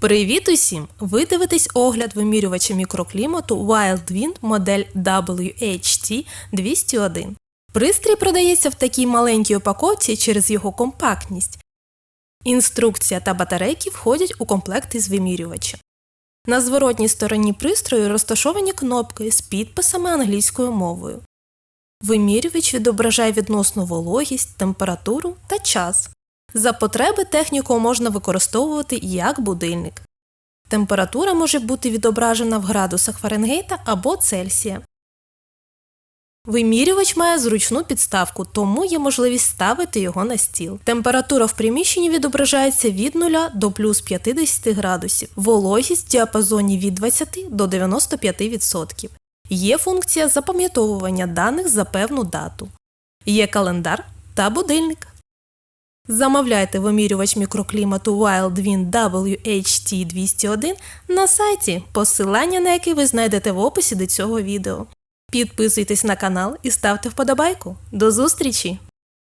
Привіт усім! Ви дивитесь огляд вимірювача мікроклімату WildWind модель WHT 201. Пристрій продається в такій маленькій упаковці через його компактність. Інструкція та батарейки входять у комплект із вимірювачем. На зворотній стороні пристрою розташовані кнопки з підписами англійською мовою. Вимірювач відображає відносну вологість, температуру та час. За потреби техніку можна використовувати як будильник. Температура може бути відображена в градусах Фаренгейта або Цельсія. Вимірювач має зручну підставку, тому є можливість ставити його на стіл. Температура в приміщенні відображається від 0 до плюс 50 градусів, вологість в діапазоні від 20 до 95%. Є функція запам'ятовування даних за певну дату. Є календар та будильник. Замовляйте вимірювач мікроклімату WildWind WHT201 на сайті, посилання на який ви знайдете в описі до цього відео. Підписуйтесь на канал і ставте вподобайку. До зустрічі!